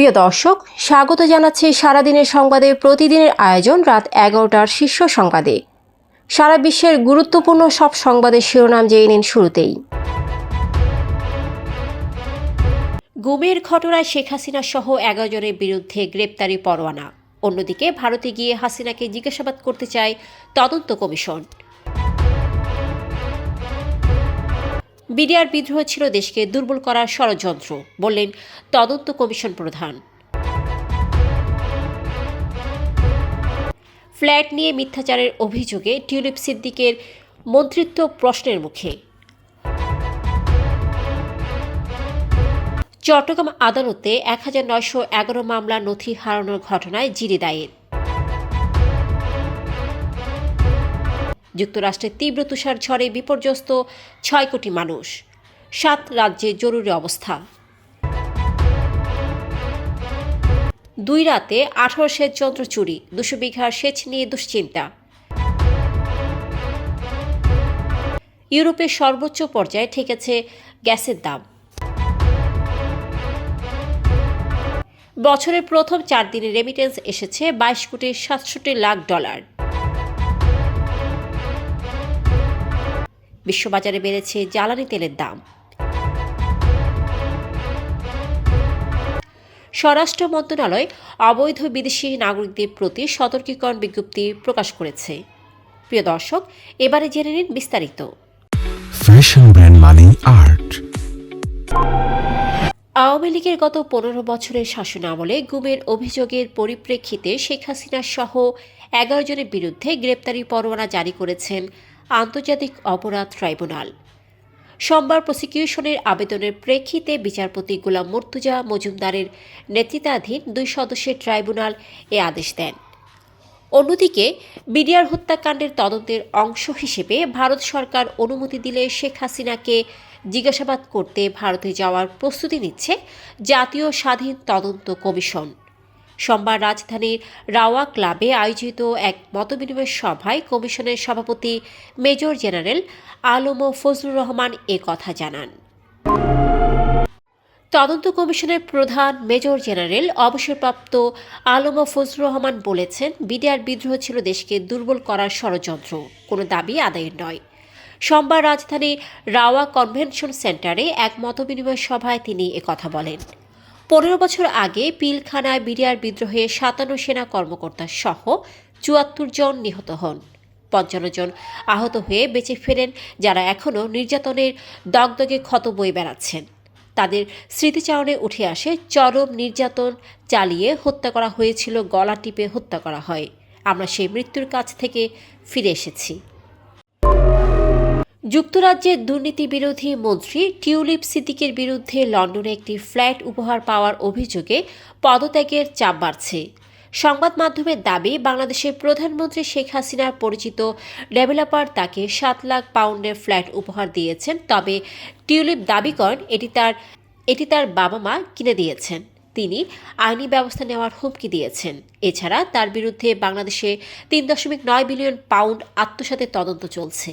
প্রিয় দর্শক, স্বাগত জানাচ্ছি সারাদিনের সংবাদে। প্রতিদিনের আয়োজন রাত এগারোটার শীর্ষ সংবাদে। সারা বিশ্বের গুরুত্বপূর্ণ সব সংবাদের শিরোনাম জেনে নিন শুরুতেই। গুমের ঘটনায় শেখ হাসিনা সহ এগারো জনের বিরুদ্ধে গ্রেপ্তারি পরোয়ানা। অন্যদিকে ভারতে গিয়ে হাসিনাকে জিজ্ঞাসাবাদ করতে চায় তদন্ত কমিশন। বিডিআর বিদ্রোহ ছিল দেশকে দুর্বল করার ষড়যন্ত্র, বললেন তদন্ত কমিশন প্রধান। ফ্ল্যাট নিয়ে মিথ্যাচারের অভিযোগে টিউলিপ সিদ্দিকের মন্ত্রিত্ব প্রশ্নের মুখে। চট্টগ্রাম আদালতে এক হাজার নয়শো এগারো মামলা নথি হারানোর ঘটনায় জিরি দায়ের। যুক্তরাষ্ট্রের তীব্র তুষার ঝড়ে বিপর্যস্ত ছয় কোটি মানুষ। সাত রাজ্যে জরুরি অবস্থা। দুই রাতে আঠারো সেচ যন্ত্র চুরি, দুশো বিঘার সেচ নিয়ে দুশ্চিন্তা। ইউরোপের সর্বোচ্চ পর্যায়ে ঠেকেছে গ্যাসের দাম। বছরের প্রথম চার দিনে রেমিটেন্স এসেছে বাইশ কোটি সাতষট্টি লাখ ডলার। বিশ্ববাজারে বেড়েছে জ্বালানি তেলের দাম। স্বরাষ্ট্র মন্ত্রণালয় অবৈধ বিদেশি নাগরিকদের প্রতি সতর্কীকরণ বিজ্ঞপ্তি প্রকাশ করেছে। প্রিয় দর্শক এবারে জেনে নিন বিস্তারিত। Fashion brand money art Awami লীগের গত পনেরো বছরের শাসন আমলে গুমের অভিযোগের পরিপ্রেক্ষিতে শেখ হাসিনা সহ এগারো জনের বিরুদ্ধে গ্রেপ্তারি পরোয়ানা জারি করেছেন আন্তর্জাতিক অপরাধ ট্রাইব্যুনাল। সোমবার প্রসিকিউশনের আবেদনের প্রেক্ষিতে বিচারপতি গোলাম মুর্তুজা মজুমদারের নেতৃত্বাধীন দুই সদস্যের ট্রাইব্যুনাল এ আদেশ দেন। অন্যদিকে বিডিআর হত্যাকাণ্ডের তদন্তের অংশ হিসেবে ভারত সরকার অনুমতি দিলে শেখ হাসিনাকে জিজ্ঞাসাবাদ করতে ভারতে যাওয়ার প্রস্তুতি নিচ্ছে জাতীয় স্বাধীন তদন্ত কমিশন। সোমবার রাজধানীর রাওয়া ক্লাবে আয়োজিত এক মতবিনিময় সভায় কমিশনের সভাপতি মেজর জেনারেল আলম ফজলুর রহমান এ কথা জানান। তদন্ত কমিশনের প্রধান মেজর জেনারেল অবসরপ্রাপ্ত আলম ফজলুর রহমান বলেছেন, বিডিআর বিদ্রোহ ছিল দেশকে দুর্বল করার ষড়যন্ত্র, কোনো দাবি আদায়ের নয়। সোমবার রাজধানীর রাওয়া কনভেনশন সেন্টারে এক মতবিনিময় সভায় তিনি একথা বলেন। পনেরো বছর আগে পিলখানায় বিডিআর বিদ্রোহে সাতান্ন সেনা কর্মকর্তা সহ চুয়াত্তর জন নিহত হন। পঞ্চান্ন জন আহত হয়ে বেঁচে ফেরেন যারা এখনও নির্যাতনের দগদগে ক্ষত বয়ে বেড়াচ্ছেন। তাদের স্মৃতিচারণে উঠে আসে চরম নির্যাতন, চালিয়ে হত্যা করা হয়েছিল, গলা টিপে হত্যা করা হয়। আমরা সেই মৃত্যুর কাছ থেকে ফিরে এসেছি। যুক্তরাজ্যের দুর্নীতি বিরোধী মন্ত্রী টিউলিপ সিদ্দিকের বিরুদ্ধে লন্ডনে একটি ফ্ল্যাট উপহার পাওয়ার অভিযোগে পদত্যাগের চাপ বাড়ছে। সংবাদ মাধ্যমের দাবি, বাংলাদেশের প্রধানমন্ত্রী শেখ হাসিনার পরিচিত ডেভেলপার তাকে সাত লাখ পাউন্ডের ফ্ল্যাট উপহার দিয়েছেন, তবে টিউলিপ দাবি করেন এটি তার এটি তার বাবা মা কিনে দিয়েছেন। তিনি আইনি ব্যবস্থা নেওয়ার হুমকি দিয়েছেন। এছাড়া তার বিরুদ্ধে বাংলাদেশে তিন দশমিক নয় বিলিয়ন পাউন্ড আত্মসাতের তদন্ত চলছে।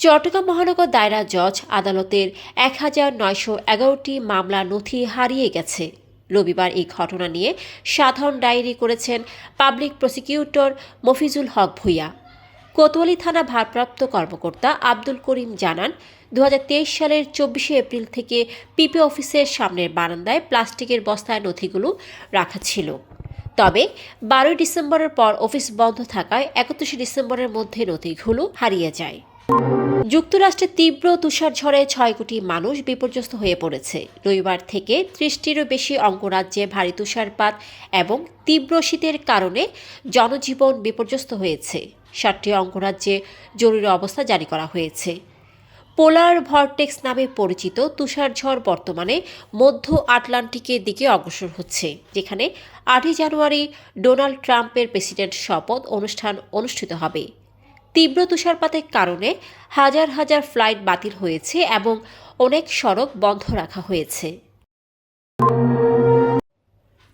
চট্টগ্রাম মহানগর দায়রা জজ আদালতের এক হাজার নয়শো এগারোটি মামলা নথি হারিয়ে গেছে। রবিবার এই ঘটনা নিয়ে সাধারণ ডায়েরি করেছেন পাবলিক প্রসিকিউটর মফিজুল হক ভুইয়া। কোতোয়ালি থানা ভারপ্রাপ্ত কর্মকর্তা আব্দুল করিম জানান দু হাজার তেইশ সালের চব্বিশে এপ্রিল থেকে পিপি অফিসের সামনের বারান্দায় প্লাস্টিকের বস্তায় নথিগুলো রাখা ছিল। তবে বারোই ডিসেম্বরের পর অফিস বন্ধ থাকায় একত্রিশে ডিসেম্বরের মধ্যে নথিগুলো হারিয়ে যায়। যুক্তরাষ্ট্রে তীব্র তুষার ঝড়ে ছয় কোটি মানুষ বিপর্যস্ত হয়ে পড়েছে। রবিবার থেকে ত্রিশটিরও বেশি অঙ্গরাজ্যে ভারী তুষারপাত এবং তীব্র শীতের কারণে জনজীবন বিপর্যস্ত হয়েছে। সাতটি অঙ্গরাজ্যে জরুরি অবস্থা জারি করা হয়েছে। পোলার ভরটেক্স নামে পরিচিত তুষারঝড় বর্তমানে মধ্য আটলান্টিকের দিকে অগ্রসর হচ্ছে, যেখানে আটই জানুয়ারি ডোনাল্ড ট্রাম্পের প্রেসিডেন্ট শপথ অনুষ্ঠান অনুষ্ঠিত হবে। তীব্র তুষারপাতের কারণে হাজার হাজার ফ্লাইট বাতিল হয়েছে এবং অনেক সড়ক বন্ধ রাখা হয়েছে।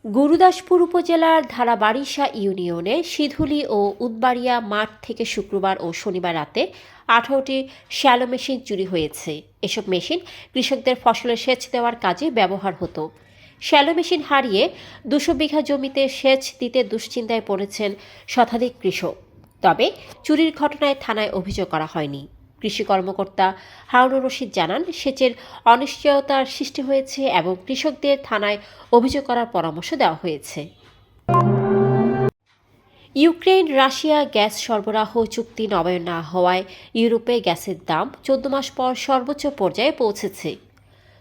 গুরুদাসপুর উপজেলার ধারাবাড়িশা ইউনিয়নে সিধুলি ও উদবাড়িয়া মাঠ থেকে শুক্রবার ও শনিবার রাতে আঠারোটি শ্যালো মেশিন চুরি হয়েছে। এসব মেশিন কৃষকদের ফসলের সেচ দেওয়ার কাজে ব্যবহার হতো। শ্যালো মেশিন হারিয়ে দুশো বিঘা জমিতে সেচ দিতে দুশ্চিন্তায় পড়েছেন শতাধিক কৃষক। তবে চুরির ঘটনায় থানায় অভিযোগ করা হয়নি। কৃষি কর্মকর্তা হারুনুর রশিদ জানান, সেচের অনিশ্চয়তার সৃষ্টি হয়েছে এবং কৃষকদের থানায় অভিযোগ করার পরামর্শ দেওয়া হয়েছে। ইউক্রেন রাশিয়া গ্যাস সরবরাহ চুক্তি নবায়ন না হওয়ায় ইউরোপে গ্যাসের দাম চোদ্দ মাস পর সর্বোচ্চ পর্যায়ে পৌঁছেছে।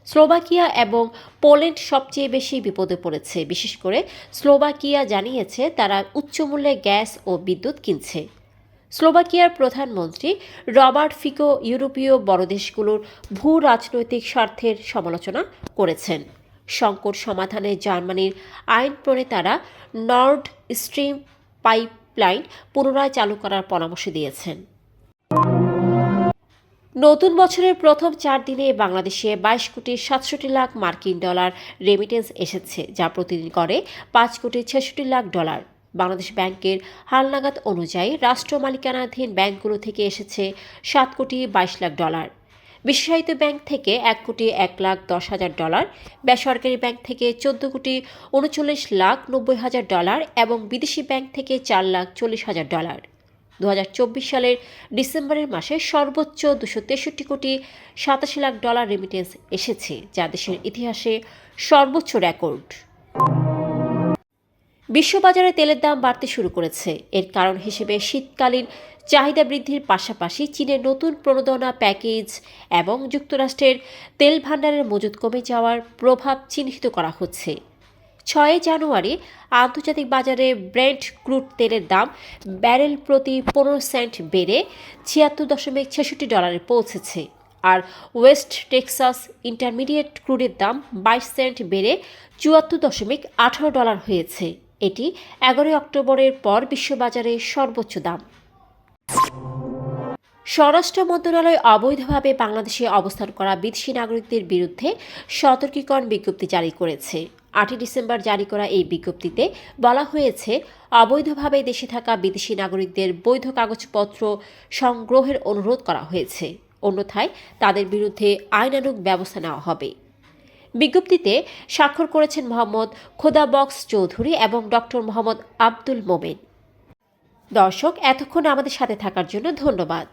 স্লোভাকিয়া এবং পোল্যান্ড সবচেয়ে বেশি বিপদে পড়েছে। বিশেষ করে স্লোভাকিয়া জানিয়েছে, তারা উচ্চমূল্যে গ্যাস ও বিদ্যুৎ কিনছে। স্লোভাকিয়ার প্রধানমন্ত্রী রবার্ট ফিকো ইউরোপীয় বড় দেশগুলোর ভূ রাজনৈতিক স্বার্থের সমালোচনা করেছেন। সংকট সমাধানে জার্মানির আইন প্রণেতারা নর্ড স্ট্রিম পাইপলাইন পুনরায় চালু করার পরামর্শ দিয়েছেন। নতুন বছরের প্রথম চার দিনে বাংলাদেশে বাইশ কোটি সাতষট্টি লাখ মার্কিন ডলার রেমিটেন্স এসেছে, যা প্রতিদিন করে পাঁচ কোটি ছেষট্টি লাখ ডলার। বাংলাদেশ ব্যাংকের হালনাগাদ অনুযায়ী রাষ্ট্র মালিকানাধীন ব্যাংকগুলো থেকে এসেছে সাত কোটি বাইশ লাখ ডলার। বিশেষায়িত ব্যাংক থেকে এক কোটি এক লাখ দশ হাজার ডলার, বেসরকারি ব্যাংক থেকে চোদ্দ কোটি উনচল্লিশ লাখ নব্বই হাজার ডলার এবং বিদেশি ব্যাংক থেকে চার লাখ চল্লিশ হাজার ডলার। দু চব্বিশ সালের ডিসেম্বরের মাসে সর্বোচ্চ দুশো তেষট্টি কোটি সাতাশি লাখ ডলার রেমিটেন্স এসেছে, যা দেশের ইতিহাসে সর্বোচ্চ রেকর্ড বিশ্ববাজারে তেলের দাম বাড়তে শুরু করেছে। এর কারণ হিসেবে শীতকালীন চাহিদা বৃদ্ধির পাশাপাশি চীনের নতুন প্রণোদনা প্যাকেজ এবং যুক্তরাষ্ট্রের তেল ভাণ্ডারের মজুদ কমে যাওয়ার প্রভাব চিহ্নিত করা হচ্ছে। ছয় জানুয়ারি আন্তর্জাতিক বাজারে ব্রেন্ট ক্রুড তেলের দাম ব্যারেল প্রতি পনেরো সেন্ট বেড়ে ছিয়াত্তর দশমিক ছেষট্টি ডলারে পৌঁছেছে। আর ওয়েস্ট টেক্সাস ইন্টারমিডিয়েট ক্রুডের দাম বাইশ সেন্ট বেড়ে চুয়াত্তর দশমিক আঠারো ডলার হয়েছে। এটি এগারোই অক্টোবরের পর বিশ্ববাজারে সর্বোচ্চ দাম। স্বরাষ্ট্র মন্ত্রণালয় অবৈধভাবে বাংলাদেশে অবস্থান করা বিদেশি নাগরিকদের বিরুদ্ধে সতর্কীকরণ বিজ্ঞপ্তি জারি করেছে। আটই ডিসেম্বর জারি করা এই বিজ্ঞপ্তিতে বলা হয়েছে, অবৈধভাবে দেশে থাকা বিদেশি নাগরিকদের বৈধ কাগজপত্র সংগ্রহের অনুরোধ করা হয়েছে। অন্যথায় তাদের বিরুদ্ধে আইনানুগ ব্যবস্থা নেওয়া হবে। বিজ্ঞপ্তিতে স্বাক্ষর করেছেন মোহাম্মদ খোদাবক্স চৌধুরী এবং ডক্টর মোহাম্মদ আব্দুল মোমেন দর্শক এতক্ষণ আমাদের সাথে থাকার জন্য ধন্যবাদ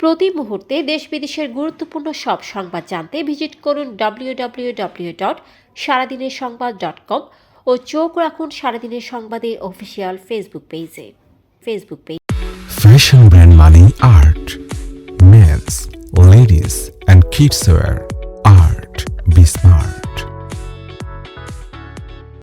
প্রতি মুহূর্তে দেশ বিদেশের গুরুত্বপূর্ণ সব সংবাদ জানতে ভিজিট করুন ডব্লিউ ডব্লিউ ডব্লিউ ডট সারাদিনের সংবাদ ডট কম ও চোখ রাখুন সারাদিনের সংবাদের অফিসিয়াল ফেসবুক পেজে Facebook page brand money art. Men's, ladies, and kids wear art. Be smart.